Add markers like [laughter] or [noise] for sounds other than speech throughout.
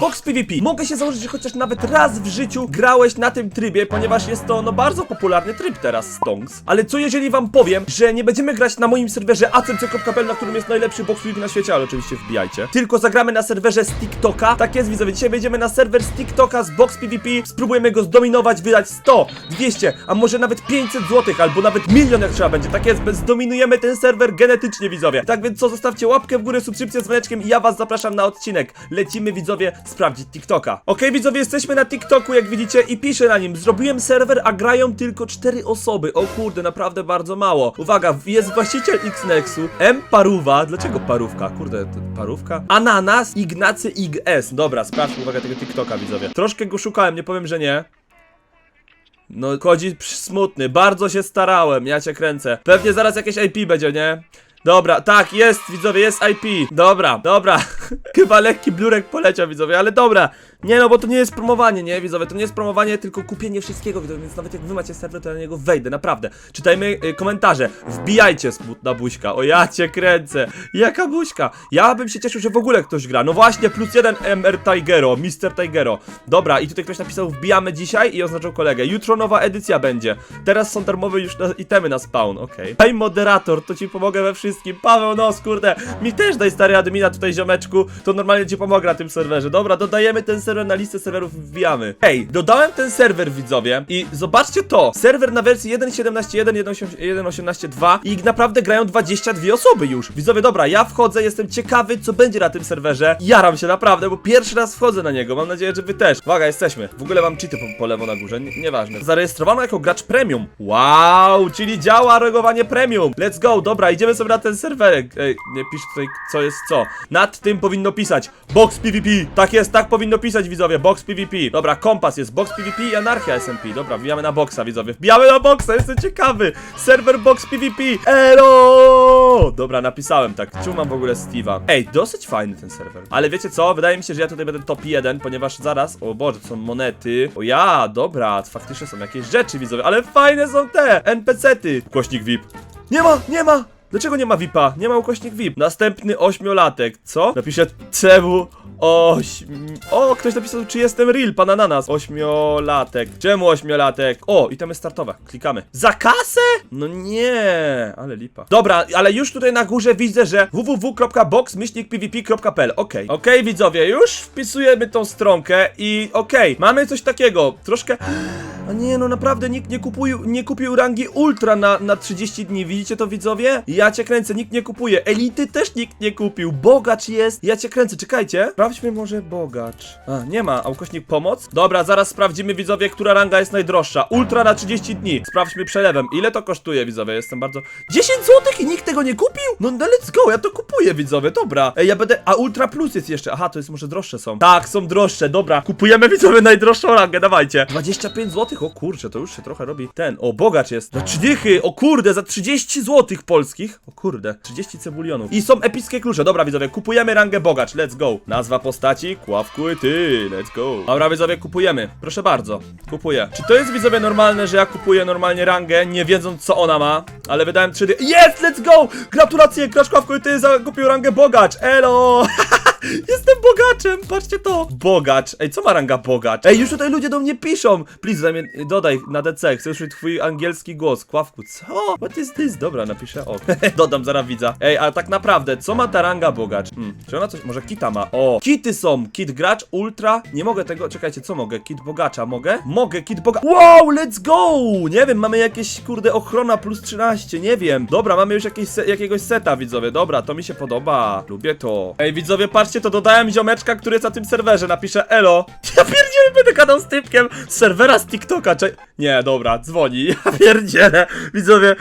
Box PvP. Mogę się założyć, że chociaż nawet raz w życiu grałeś na tym trybie, ponieważ jest to no bardzo popularny tryb teraz Stonks. Ale co jeżeli wam powiem, że nie będziemy grać na moim serwerze acmc.pl, na którym jest najlepszy box PvP na świecie, ale oczywiście wbijajcie. Tylko zagramy na serwerze z TikToka. Tak jest widzowie, dzisiaj wejdziemy na serwer z TikToka z box PvP, spróbujemy go zdominować, wydać 100, 200, a może nawet 500 zł, albo nawet milion jak trzeba będzie. Tak jest, zdominujemy ten serwer genetycznie widzowie. Tak więc co, zostawcie łapkę w górę, subskrypcję z dzwoneczkiem i ja was zapraszam na odcinek. Lecimy widzowie sprawdzić TikToka. Okej widzowie, jesteśmy na TikToku jak widzicie i piszę na nim. Zrobiłem serwer, a grają tylko 4 osoby. O kurde, naprawdę bardzo mało. Uwaga, jest właściciel Xnexu, M Paruwa. Dlaczego parówka? Kurde, parówka? Ananas, Ignacy IGS. Dobra, sprawdźmy uwaga tego TikToka widzowie. Troszkę go szukałem, nie powiem, że nie. No, psz, smutny, bardzo się starałem, ja cię kręcę. Pewnie zaraz jakieś IP będzie, nie? Dobra, tak, jest, widzowie, jest IP. Dobra, dobra. Chyba lekki blurek poleciał, widzowie, ale dobra. Nie no, bo to nie jest promowanie, nie, widzowie, to nie jest promowanie, tylko kupienie wszystkiego, widzowie, więc nawet jak wy macie serwer, to ja na niego wejdę, naprawdę. Czytajmy y, komentarze, wbijajcie smutna buźka, o ja cię kręcę, jaka buźka. Ja bym się cieszył, że w ogóle ktoś gra, no właśnie, plus jeden MR Tigero, Mr. Tigero. Dobra, i tutaj ktoś napisał, wbijamy dzisiaj i oznaczył kolegę. Jutro nowa edycja będzie. Teraz są darmowe już na, itemy na spawn, okej. Hej moderator, to ci pomogę we wszystkim. Paweł Nos, kurde, mi też daj stary admina tutaj ziomeczku, to normalnie ci pomogę na tym serwerze. Dobra, dodajemy ten serwer na listę serwerów, wbijamy. Hej, dodałem ten serwer widzowie i zobaczcie to. Serwer na wersji 1.17.1, 1.18.2 i naprawdę grają 22 osoby już. Widzowie, dobra, ja wchodzę, jestem ciekawy co będzie na tym serwerze. Jaram się naprawdę, bo pierwszy raz wchodzę na niego. Mam nadzieję, że wy też. Uwaga, jesteśmy. W ogóle mam cheaty po, po lewo na górze, nie- nieważne. Zarejestrowano jako gracz premium. Wow, czyli działa reagowanie premium. Let's go, dobra, idziemy sobie na ten serwerek. Ej, nie pisz tutaj co jest co. Nad tym powinno pisać Box PvP. Tak jest, tak powinno pisać widzowie, Box PvP. Dobra, kompas jest Box PvP i Anarchia SMP. Dobra, wbijamy na boxa widzowie. Wbijamy na boxa, jestem ciekawy. Serwer Box PvP. Elo! Dobra, napisałem tak. Czemu mam w ogóle Steve'a? Ej, dosyć fajny ten serwer. Ale wiecie co? Wydaje mi się, że ja tutaj będę top 1, ponieważ zaraz. O Boże, to są monety. O ja, dobra, faktycznie są jakieś rzeczy widzowie, ale fajne są te NPC-ty. Głośnik VIP. Nie ma, nie ma! Dlaczego nie ma VIPa? Nie ma ukośnik VIP. Następny ośmiolatek. Co? Napiszę czemu ośm... O, ktoś napisał, czy jestem real, pan ananas. Ośmiolatek. Czemu ośmiolatek? O, i tam jest startowe. Klikamy. Za kasę? No nie, ale lipa. Dobra, ale już tutaj na górze widzę, że www.box-pvp.pl Okej, okej widzowie, już wpisujemy tą stronkę i okej, mamy coś takiego. Troszkę... A nie, no naprawdę nikt nie kupił, nie kupił rangi ultra na, na 30 dni, widzicie to widzowie? Ja cię kręcę, nikt nie kupuje, elity też nikt nie kupił, bogacz jest, ja cię kręcę, czekajcie. Sprawdźmy może bogacz. A, nie ma, a ukośnik pomoc? Dobra, zaraz sprawdzimy widzowie, która ranga jest najdroższa. Ultra na 30 dni, sprawdźmy przelewem, ile to kosztuje widzowie, jestem bardzo... 10 zł i nikt tego nie kupił? No, no let's go, ja to kupuję widzowie, dobra. Ej, ja będę, a ultra plus jest jeszcze, aha, to jest może droższe są. Tak, są droższe, dobra, kupujemy widzowie najdroższą rangę, dawajcie. 25 zł, o kurczę, to już się trochę robi ten. O, bogacz jest. Za 3 dychy, o kurde, za 30 zł polskich. O kurde, 30 cebulionów. I są epickie klucze, dobra widzowie, kupujemy rangę bogacz, let's go. Nazwa postaci, kławku i ty, let's go. Dobra widzowie, kupujemy, proszę bardzo, kupuję. Czy to jest widzowie normalne, że ja kupuję normalnie rangę, nie wiedząc co ona ma, ale wydałem 3 dy... Jest, let's go! Gratulacje, Kracz Kławku i ty zakupił rangę bogacz, elo! [laughs] Jestem bogaczem, patrzcie to! Bogacz. Ej, co ma ranga bogacz? Ej, już tutaj ludzie do mnie piszą! Please, mi- dodaj na DC, chcę usłyszeć twój angielski głos. Kławku, co? What is this? Dobra, napiszę o. [laughs] Dodam, zaraz widza. Ej, ale tak naprawdę, co ma ta ranga bogacz? Hmm, czy ona coś, może kita ma? O, kity są! Kit gracz, ultra, nie mogę tego, czekajcie, co mogę? Kit bogacza, mogę? Mogę, kit bogacza. Wow, let's go! Nie wiem, mamy jakieś, kurde, ochrona plus 13, nie wiem. Dobra, mamy już jakieś se jakiegoś seta, widzowie, dobra, to mi się podoba. Lubię to. Ej, widzowie, patrzcie, to dodałem ziomeczka, który jest na tym serwerze, napiszę elo. [laughs] Ja pierdzielę, będę gadał z typkiem z serwera z TikToka, cze... Nie, dobra, dzwoni, [laughs] ja pierdzielę. Widzowie...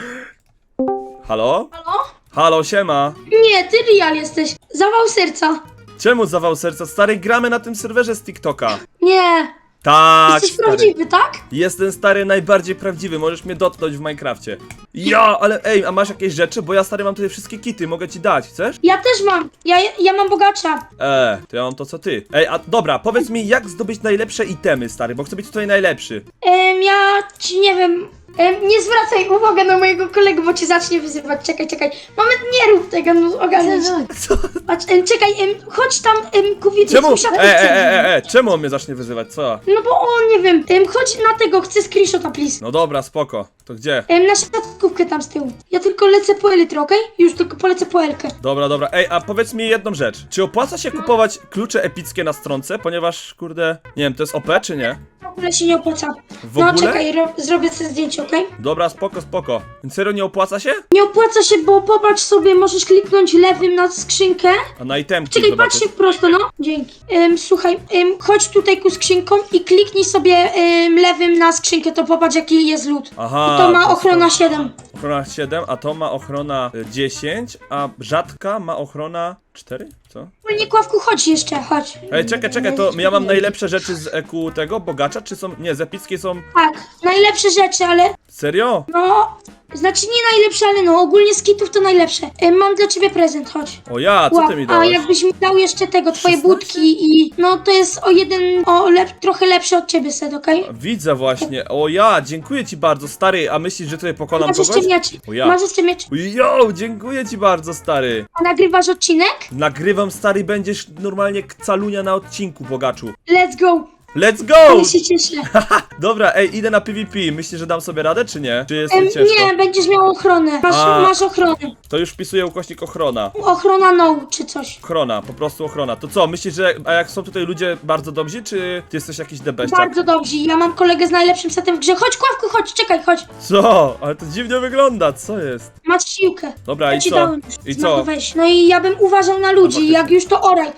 Halo? Halo? Halo, siema. Nie, ty Real jesteś. Zawał serca. Czemu zawał serca? Stary, gramy na tym serwerze z TikToka. Nie. Tak, jesteś stary. prawdziwy, tak? Jestem stary najbardziej prawdziwy, możesz mnie dotknąć w Minecrafcie. Ja, ale ej, a masz jakieś rzeczy? Bo ja stary mam tutaj wszystkie kity, mogę ci dać, chcesz? Ja też mam. Ja, ja mam bogacza. Eee, to ja mam to co ty. Ej, a dobra, powiedz mi jak zdobyć najlepsze itemy, stary, bo chcę być tutaj najlepszy. Em, ym, ja ci nie wiem. Ym, nie zwracaj uwagi na mojego kolegę, bo cię zacznie wyzywać. Czekaj, czekaj. Moment, nie rób tego, no ogarnij się. Co? Patrz, ym, czekaj, ym, chodź tam, kupię Czemu? E, e, e, e, e, czemu on mnie zacznie wyzywać, co? No bo on, nie wiem, ym, chodź na tego, chcę screenshota, please. No dobra, spoko. To gdzie? Ym, na siatkówkę tam z tyłu. Ja tylko lecę po elytrę, okej? Już tylko polecę po elkę. Dobra, dobra. Ej, a powiedz mi jedną rzecz. Czy opłaca się kupować klucze epickie na stronce? Ponieważ, kurde, nie wiem, to jest OP czy nie? Ogóle się nie opłaca. W No ogóle? czekaj, ro- zrobię sobie zdjęcie, okej? Dobra, spoko, spoko. Serio nie opłaca się? Nie opłaca się, bo popatrz sobie, możesz kliknąć lewym na skrzynkę. A na itemki Czekaj, patrz się prosto, no. Dzięki. Ym, słuchaj, ym, chodź tutaj ku skrzynkom i kliknij sobie ym, lewym na skrzynkę, to popatrz jaki jest lód. Aha, I to ma ochrona stąd. 7. Ochrona 7, a to ma ochrona y, 10, a rzadka ma ochrona 4? Co? Nie kławku, chodź jeszcze, chodź. Ej, czekaj, czekaj, to ja mam najlepsze rzeczy z EQ tego bogacza, czy są. Nie, z epickiej są. Tak, najlepsze rzeczy, ale Serio? no... Znaczy nie najlepsze, ale no, ogólnie z kitów to najlepsze. Ym, mam dla ciebie prezent, chodź. O ja, co Łap, ty mi a dałeś? jakbyś mi dał jeszcze tego, twoje 16? budki i... No to jest o jeden, o lep, trochę lepszy od ciebie set, okej? Widzę właśnie. O ja, dziękuję ci bardzo, stary. A myślisz, że tutaj pokonam Masz kogoś? jeszcze miecz. O ja. Masz jeszcze miecz. Jo, dziękuję ci bardzo, stary. A nagrywasz odcinek? Nagrywam, stary, będziesz normalnie calunia na odcinku, bogaczu. Let's go! Let's go! Ale się cieszę. Dobra, ej, idę na PvP. Myślisz, że dam sobie radę, czy nie? Czy jest Em, mi ciężko? nie, będziesz miał ochronę. Masz, A. masz ochronę. To już wpisuję ukośnik ochrona. Ochrona no, czy coś. Ochrona, po prostu ochrona. To co, myślisz, że a jak są tutaj ludzie bardzo dobrzy, czy ty jesteś jakiś debeściak? Bardzo dobrze. Ja mam kolegę z najlepszym setem w grze. Chodź, Kławku, chodź, czekaj, chodź. Co? Ale to dziwnie wygląda, co jest? Masz siłkę. Dobra, Ja i ci co? dałem. I No co? weź. No i ja bym uważał na ludzi, faktycznie. jak już to oraj.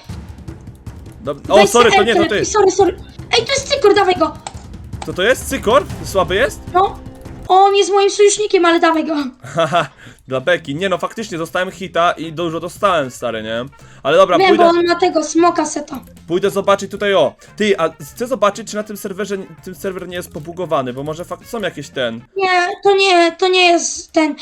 Dob- Weź o, sorry, se to nie, to Elkę ty. Sorry, sorry. Ej, to jest cykor, dawaj go. To to jest? Cykor? Słaby jest? No. On jest moim sojusznikiem, ale dawaj go. [laughs] Haha, dla Beki. Nie no, faktycznie dostałem hita i dużo dostałem, stary, nie? Ale dobra, Wiem, bo pójdę, on ma tego smoka seta. pójdę zobaczyć tutaj, o. Ty, a chcę zobaczyć, czy na tym serwerze, tym serwer nie jest pobugowany, bo może fakt są jakieś ten. Nie, to nie, to nie jest ten.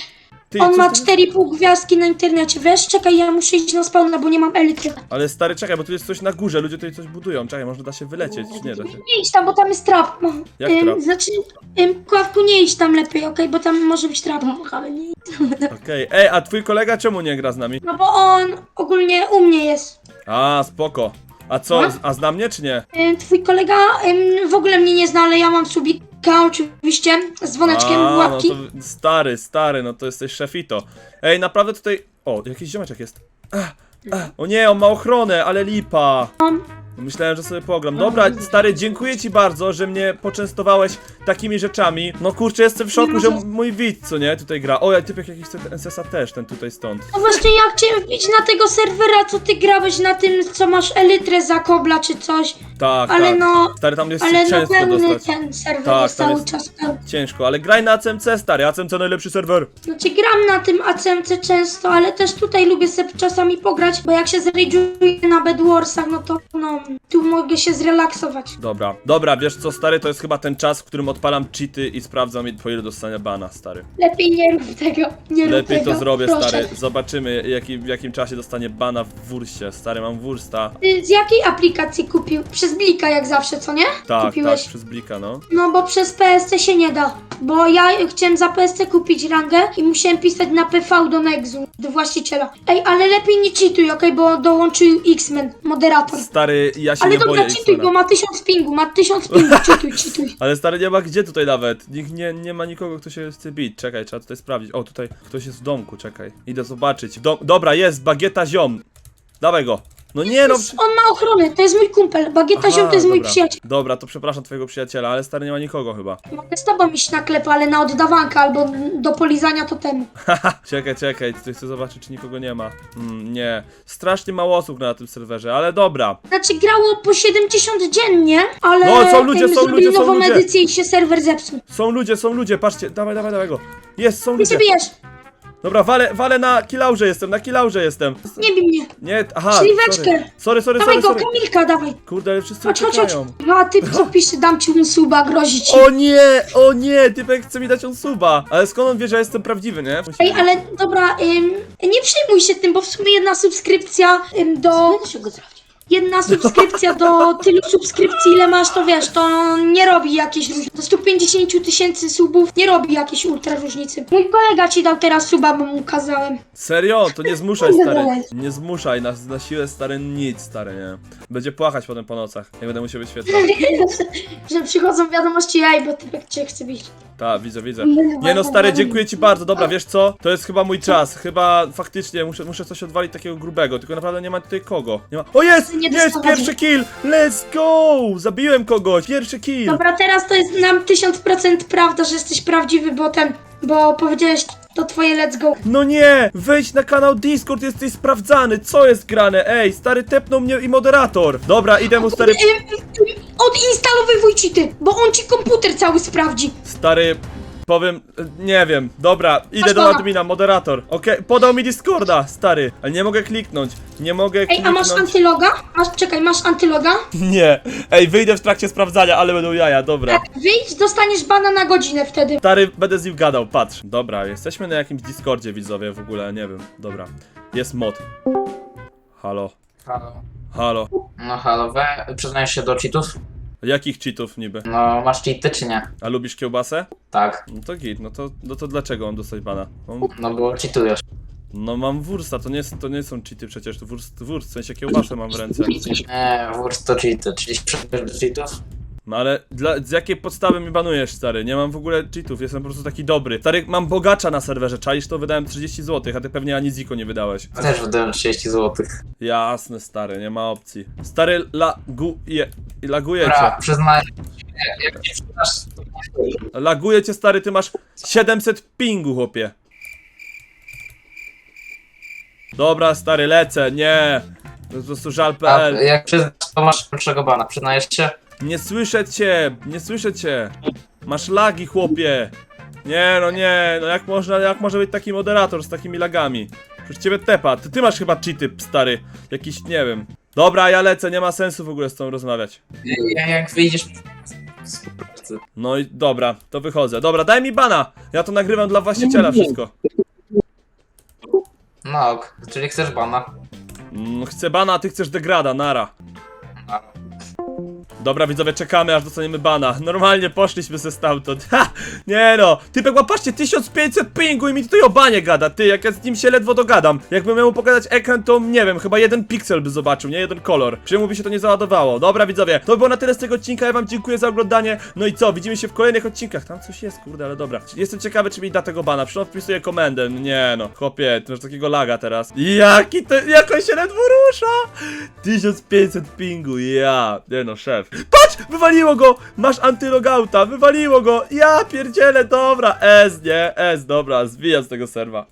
Ty, On ma tam- 4,5 gwiazdki na internecie. Wiesz, czekaj, ja muszę iść na spawna, bo nie mam elitry. Ale stary, czekaj, bo tu jest coś na górze, ludzie tutaj coś budują. Czekaj, może da się wylecieć, czy nie da się? Nie idź tam, bo tam jest trap. No. Jak Ym, trap? Znaczy, ym, Kławku, nie idź tam lepiej, okej, bo tam może być trap. [laughs] Ale nie idź tam. Okej, ej, a twój kolega czemu nie gra z nami? No bo on ogólnie u mnie jest. A, spoko. A co, No. a zna mnie, czy nie? Ym, Twój kolega ym, w ogóle mnie nie zna, ale ja mam subika oczywiście z dzwoneczkiem A, łapki. no to stary, stary, no to jesteś szefito. Ej, naprawdę tutaj... O, jakiś ziomeczek jest. Ach, ach, o nie, on ma ochronę, ale lipa. No Myślałem, że sobie pogram. Dobra, stary, dziękuję ci bardzo, że mnie poczęstowałeś takimi rzeczami. No kurczę, jestem w szoku, że mój widz, co nie, tutaj gra. O, ja typek jakiś ten SSA też, ten tutaj stąd. No właśnie ja chciałem wbić na tego serwera, co ty grałeś na tym, co masz elytrę za kobla czy coś. Tak, Ale tak. no, Stary, tam jest ale na ciężko pełny dostać. ten serwer Tak, jest cały jest- czas pełny. Ciężko, ale graj na ACMC, stary. ACMC najlepszy serwer. Znaczy gram na tym ACMC często, ale też tutaj lubię sobie czasami pograć, bo jak się zrage'uję na Bedwarsach, no to no, tu mogę się zrelaksować. Dobra, dobra, wiesz co, stary, to jest chyba ten czas, w którym odpalam cheaty i sprawdzam, po ile dostanie bana, stary. Lepiej nie rób tego, nie rób Lepiej tego, to zrobię, proszę. stary. Zobaczymy, jaki, w jakim czasie dostanie bana w wurście. Stary, mam wursta. Ty z jakiej aplikacji kupił? Przez Blika jak zawsze, co nie? Tak, Kupiłeś? tak, przez blika, no. No bo przez PSC się nie da. Bo ja chciałem za PSC kupić rangę i musiałem pisać na PV do Nexu, do właściciela. Ej, ale lepiej nie cheatuj, okej, bo dołączył X-Men, moderator. Stary, ja się Ale nie dobra, boję cheatuj, bo ma tysiąc pingu, ma tysiąc pingu, [laughs] cheatuj, cheatuj. Ale stary, nie ma gdzie tutaj nawet. Nikt nie, nie ma nikogo, kto się chce bić. Czekaj, trzeba tutaj sprawdzić. O, tutaj ktoś jest w domku, czekaj. Idę zobaczyć. Do dobra, jest, bagieta ziom. Dawaj go. No nie no. Jest- On ma ochronę, to jest mój kumpel. Bagieta Aha, ziom to jest mój dobra. przyjaciel. Dobra, to przepraszam twojego przyjaciela, ale stary nie ma nikogo chyba. Mogę z tobą iść na klep, ale na oddawankę albo do polizania to temu. [laughs] Haha, czekaj, czekaj, tutaj chcę zobaczyć, czy nikogo nie ma. Mm, nie. Strasznie mało osób na tym serwerze, ale dobra. Znaczy grało po 70 dziennie, ale No, są ludzie, są zrobili ludzie, są nową ludzie. edycję i się serwer zepsuł. Są ludzie, są ludzie, patrzcie, dawaj, dawaj, dawaj go. Jest, są Ty się ludzie. bijesz, Dobra, walę, walę na kilaurze jestem, na kilaurze jestem. nie bij mnie. Nie, aha, Śliweczkę. sorry. Sorry, sorry, Dawaj sorry, go, sorry. Kamilka, dawaj. Kurde, ale wszyscy Chodź, chodź, chodź. uciekają. No a ty [laughs] co pisze, dam ci suba, grozi ci. O nie, o nie, typek chce mi dać on suba. Ale skąd on wie, że jestem prawdziwy, nie? Musi... Ej, ale dobra, ym, nie przejmuj się tym, bo w sumie jedna subskrypcja ym, do... Będę się go sprawdzić. Jedna subskrypcja do tylu subskrypcji, ile masz, to wiesz, to nie robi jakiejś różnicy. Do 150 tysięcy subów nie robi jakiejś ultra różnicy. Mój kolega ci dał teraz suba, bo mu kazałem. Serio? To nie zmuszaj, stary. Nie zmuszaj, na, na siłę, stary, nic, stary, nie. Będzie płakać potem po nocach, jak będę musiał wyświetlać. [laughs] że przychodzą wiadomości, jaj, bo typek cię chce bić. Tak, widzę, widzę. Nie no, stary, dziękuję ci bardzo. Dobra, wiesz co? To jest chyba mój czas. Chyba faktycznie muszę, muszę coś odwalić takiego grubego, tylko naprawdę nie ma tutaj kogo. Nie ma. O jest! Nie Jest! Pierwszy kill! Let's go! Zabiłem kogoś! Pierwszy kill! Dobra, teraz to jest nam 1000% prawda, że jesteś prawdziwy, bo ten, bo powiedziałeś to twoje let's go. No nie! Wejdź na kanał Discord, jesteś sprawdzany! Co jest grane? Ej, stary tepnął mnie i moderator! Dobra, idę mu stary. Odinstalowywuj cheaty, bo on ci komputer cały sprawdzi. Stary. Powiem, nie wiem, dobra, idę do admina, moderator. Okej, podał mi Discorda, stary, ale nie mogę kliknąć. Nie mogę Ej, a kliknąć. masz antyloga? Masz, czekaj, masz antyloga? [laughs] Nie. Ej, wyjdę w trakcie sprawdzania, ale będą jaja, dobra. Wyjdź, dostaniesz bana na godzinę wtedy. Stary, będę z nim gadał, patrz. Dobra, jesteśmy na jakimś Discordzie, widzowie, w ogóle, nie wiem. Dobra. Jest mod. Halo. Halo. Halo. No halo, we, przyznajesz się do cheatów? Jakich cheatów niby? No, masz cheaty czy nie? A lubisz kiełbasę? Tak. No to git, no to, no to dlaczego mam dostać bana? Mam, No bo cheatujesz. no mam wursta, to nie, to nie są cheaty przecież, to wurst, wurst, w sensie kiełbasę mam w ręce. Nie, wurs to cheaty, czyli przyznajesz do cheatów? No ale dla, z jakiej podstawy mi banujesz, stary? Nie mam w ogóle cheatów, jestem po prostu taki dobry. Stary, mam bogacza na serwerze, czaisz to? Wydałem 30 zł, a ty pewnie ani ziko nie wydałeś. Też wydałem 30 zł. Jasne, stary, nie ma opcji. Stary, laguje Dobra, cię. przyznaję. Jak nie to nie Laguje cię, stary, ty masz 700 pingu, chłopie. Dobra, stary, lecę, nie. To jest po prostu A żal.pl. jak przyznasz, to masz pierwszego bana. Przyznajesz się? Nie słyszę cię, nie słyszę cię. Masz lagi, chłopie. Nie, no nie, no jak można, jak może być taki moderator z takimi lagami? Przecież ciebie tepa, ty, ty masz chyba cheaty, stary. Jakiś, nie wiem. Dobra, ja lecę, nie ma sensu w ogóle z tą rozmawiać. Jak, jak wyjdziesz z. No i dobra, to wychodzę. Dobra, daj mi bana. Ja to nagrywam dla właściciela wszystko. No ok, czyli chcesz bana. Mm, chcę bana, a ty chcesz degrada, nara. A, Dobra, widzowie, czekamy aż dostaniemy bana. [laughs] Normalnie poszliśmy se stamtąd. Ha! Nie no! Typek, ma patrzcie, 1500 pingu i mi tutaj o banie gada, ty, jak ja z nim się ledwo dogadam. Jakbym miał pokazać ekran, to nie wiem, chyba jeden piksel by zobaczył, nie jeden kolor. Czemu by się to nie załadowało? Dobra, widzowie, to by było na tyle z tego odcinka, ja wam dziękuję za oglądanie. No i co, widzimy się w kolejnych odcinkach. Tam coś jest, kurde, ale dobra. Jestem ciekawy, czy mi da tego bana. Przynajmniej wpisuję komendę. Nie no, chłopie, ty masz takiego laga teraz. Jaki to, jak on się ledwo rusza! 1500 pingu, ja. Nie no, szef. Patrz! Wywaliło go! Masz antylogauta, wywaliło go! Ja pierdzielę, dobra, S, nie, S, dobra, zwijam z tego serwa.